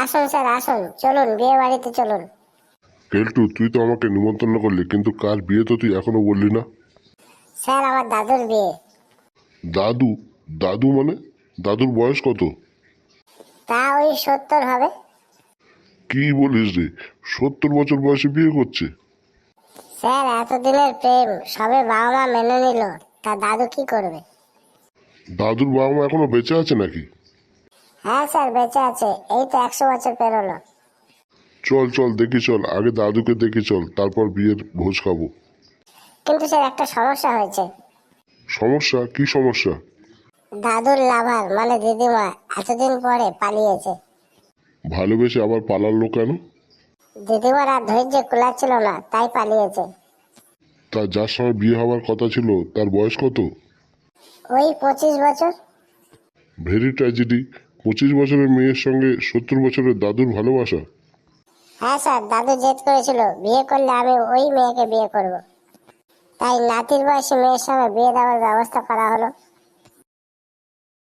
আসুন স্যার আসুন চলুন বিয়ে বাড়িতে চলুন। কেলটু তুই তো আমাকে নিমন্ত্রণ করলি কিন্তু কার বিয়ে তো তুই এখনও বললি না? স্যার আমার দাদুর বিয়ে। দাদু? দাদু মানে? দাদুর বয়স কত? তা ওই সত্তর হবে। কি বলিস রে সত্তর বছর বয়সে বিয়ে করছে? স্যার এতদিনের প্রেম সবে বাবা মা মেনে নিল তা দাদু কি করবে? দাদুর বাবা মা এখনও বেঁচে আছে নাকি? হ্যাঁ স্যার বেঁচে আছে। এই তো একশো বছর পেরোলো। চল চল দেখি চল। আগে দাদুকে দেখি চল। তারপর বিয়ের ভোজ খাব। কিন্তু স্যার একটা সমস্যা হয়েছে। সমস্যা? কি সমস্যা? দাদুর লাভার মানে দিদিমা এতদিন পরে পালিয়েছে। ভালোবেসে আবার পালালো কেন? দিদিমার আর ধৈর্য কুলাচ্ছিল না তাই পালিয়েছে। তা যার সঙ্গে বিয়ে হওয়ার কথা ছিল তার বয়স কত? ওই পঁচিশ বছর। Very tragedy. পঁচিশ বছরের মেয়ের সঙ্গে সত্তর বছরের দাদুর ভালোবাসা? হ্যাঁ স্যার, দাদু জেদ করেছিল, বিয়ে করলে আমি ওই মেয়েকে বিয়ে করব। তাই নাতির বয়সী মেয়ের সঙ্গে বিয়ে দেওয়ার ব্যবস্থা করা হলো।